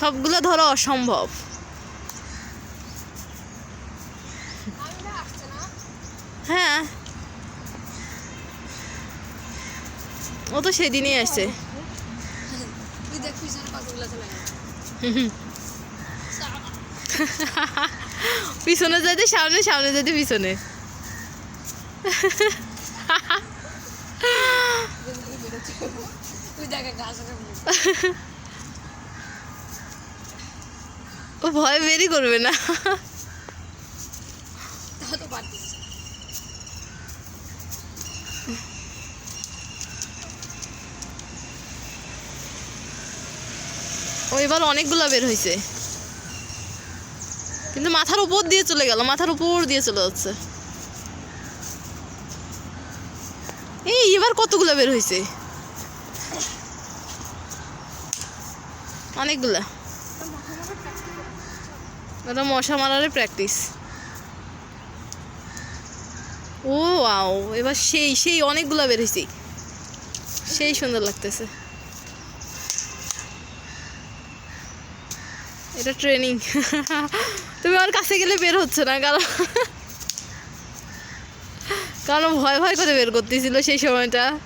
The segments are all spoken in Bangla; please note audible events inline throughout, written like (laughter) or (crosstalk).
সবগুলো ধরো অসম্ভব। হ্যাঁ। ও তো সেদিনই আসছে পিছনে যেতে সামনে সামনে যেতে পিছনে। ও ভয় বেরই করবে না। ও এবার অনেকগুলো বের হয়েছে কিন্তু মাথার উপর দিয়ে চলে গেল, মাথার উপর দিয়ে চলে যাচ্ছে। এই, এবার কতগুলো বের হয়েছে অনেকগুলা। ওটা মশা মারার প্র্যাকটিস ও আও এবার সেই সেই অনেকগুলা বের হয়েছে সেই সুন্দর লাগতেছে। এটা ট্রেনিং (laughs) তুমি আমার কাছে গেলে বের হচ্ছে না কারণ (laughs) কারণ ভয় ভয় করে বের করতেছিল সেই সময়টা।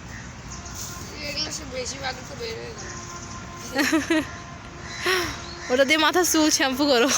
(laughs) ওটা দিয়ে মাথা চুল শ্যাম্পু করো।